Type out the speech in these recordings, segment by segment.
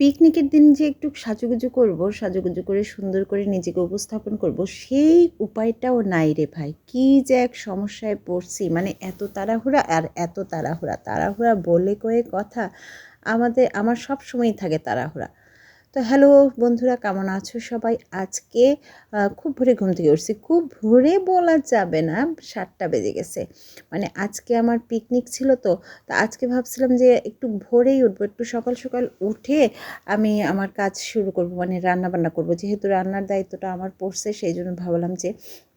পিকনিকের দিন যে একটু সাজুগুজু করব, সাজুগুজু করে সুন্দর করে নিজেকে উপস্থাপন করব, সেই উপায়টাও নাই রে ভাই। কি যে এক সমস্যায় পড়ছি মানে এত তাড়াহুড়া আর এত তাড়াহুড়া। তাড়াহুড়া বলে কয়ে কথা আমাদের, আমার সব সময়ই থাকে তাড়াহুড়া। তো হ্যালো বন্ধুরা, কেমন আছো সবাই? আজকে খুব ভোরে ঘুম থেকে উঠছি। খুব ভোরে বলা যাবে না, সাতটা বেজে গেছে। মানে আজকে আমার পিকনিক ছিল তো, তা আজকে ভাবছিলাম যে একটু ভোরেই উঠবো। একটু সকাল সকাল উঠে আমি আমার কাজ শুরু করব মানে রান্না বান্না করব। যেহেতু রান্নার দায়িত্বটা আমার পড়ছে, সেই জন্য ভাবলাম যে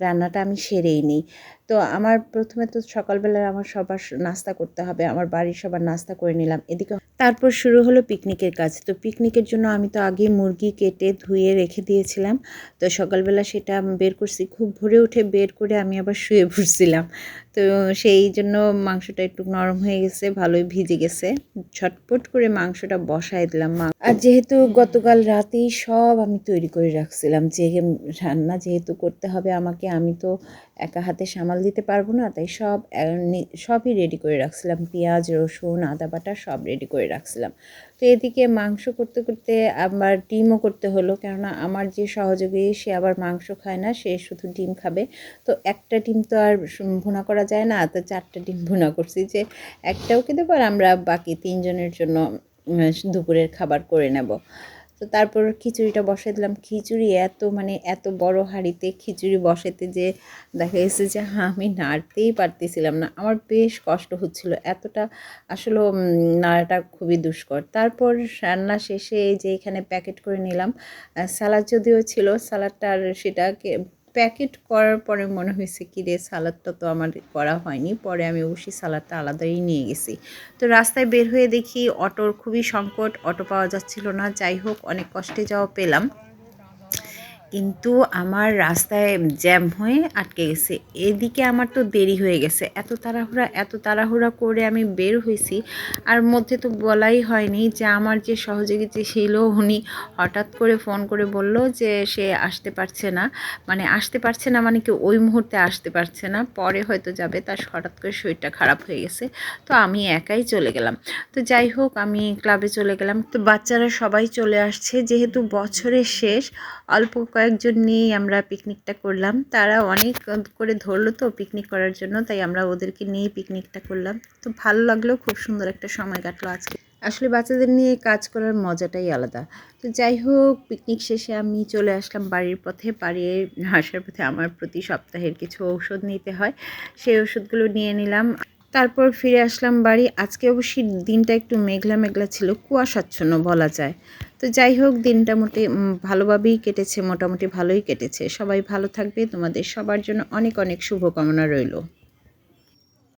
রান্নাটা আমি সেরেই নিই। তো আমার প্রথমে তো সকালবেলা আমার সবার নাস্তা করতে হবে, আমার বাড়ির সবার নাস্তা করে নিলাম। এদিকে তারপর শুরু হলো পিকনিকের কাজ। তো পিকনিকের জন্য আমি তো আগে মুরগি কেটে ধুয়ে রেখে দিয়েছিলাম। তো সকালবেলা সেটা বের করছি, খুব ভোরে উঠে বের করে আমি আবার শুয়ে পড়ছিলাম। তো সেই জন্য মাংসটা একটু নরম হয়ে গেছে, ভালোই ভিজে গেছে। ছটপট করে মাংসটা বসায় দিলাম মা। আর যেহেতু গতকাল রাতেই সব আমি তৈরি করে রাখছিলাম, যে রান্না যেহেতু করতে হবে আমাকে, আমি তো একা হাতে সামাল দিতে পারব না, তাই সব সবই রেডি করে রাখছিলাম। পেঁয়াজ, রসুন, আদা বাটা সব রেডি করে রাখছিলাম। তো এদিকে মাংস করতে করতে আবার ডিমও করতে হলো, কেননা আমার যে সহযোগী, সে আবার মাংস খায় না, সে শুধু ডিম খাবে। তো একটা ডিম তো আর ভুনা করা যায় না। তো চারটা ডিম ভুনা করছি যে একটাও খেতে পার, আমরা বাকি তিনজনের জন্য দুপুরের খাবার করে নেব। তো তারপর খিচুড়িটা বসাই দিলাম। খিচুড়ি এত মানে এত বড় হাঁড়িতে খিচুড়ি বসাতে যে দেখা গেছে যে আমি নাড়তেই পারতেছিলাম না। আমার বেশ কষ্ট হচ্ছিল। এতটা আসলে নাড়াটা খুবই দুষ্কর। তারপর রান্না শেষে যে এখানে প্যাকেট করে নিলাম। স্যালাড যদিও ছিল সালাদটা আর সেটাকে প্যাকেট করার পরে মনে হয়েছে, কি রে সালাদটা তো আমার করা হয়নি। পরে আমি অবশ্যই সালাদটা আলাদাই নিয়ে গেছি। তো রাস্তায় বের হয়ে দেখি অটোর খুবই সংকট, অটো পাওয়া যাচ্ছিল না। যাই হোক, অনেক কষ্টে যাওয়া পেলাম। কিন্তু আমার রাস্তায় জ্যাম হয়ে আটকে গেছে। এদিকে আমার তো দেরি হয়ে গেছে। এত তাড়াহুড়া এত তাড়াহুড়া করে আমি বের হয়েছি। আর মধ্যে তো বলাই হয়নি যে আমার যে সহযোগী ছিল, উনি হঠাৎ করে ফোন করে বলল যে সে আসতে পারছে না। মানে আসতে পারছে না মানে কি ওই মুহূর্তে আসতে পারছে না। পরে হয়তো যাবে। তার হঠাৎ করে শরীরটা খারাপ হয়ে গেছে। তো আমি একাই চলে গেলাম। তো যাই হোক, আমি ক্লাবে চলে গেলাম। তো বাচ্চারা সবাই চলে আসছে। যেহেতু বছরের শেষ, অল্প কয়েকজন নিয়েই আমরা পিকনিকটা করলাম। তারা অনেক করে ধরলো তো পিকনিক করার জন্য, তাই আমরা ওদেরকে নিয়ে পিকনিকটা করলাম। তো ভালো লাগল, খুব সুন্দর একটা সময় কাটলো আজকে। আসলে বাচ্চাদের নিয়ে কাজ করার মজাটাই আলাদা। তো যাই হোক পিকনিক শেষে আমি চলে আসলাম বাড়ির পথে। বাড়ি আসার পথে আমার প্রতি সপ্তাহের কিছু ঔষধ নিতে হয়। সেই ওষুধগুলো নিয়ে নিলাম। তারপর ফিরে আসলাম বাড়ি। আজকে অবশ্যই দিনটা একটু মেঘলা মেঘলা ছিল, কুয়াশাচ্ছন্ন বলা যায়। তো যাই হোক, দিনটা মোটে ভালোভাবেই কেটেছে, মোটামুটি ভালোই কেটেছে। সবাই ভালো থাকবে, তোমাদের সবার জন্য অনেক অনেক শুভকামনা রইল।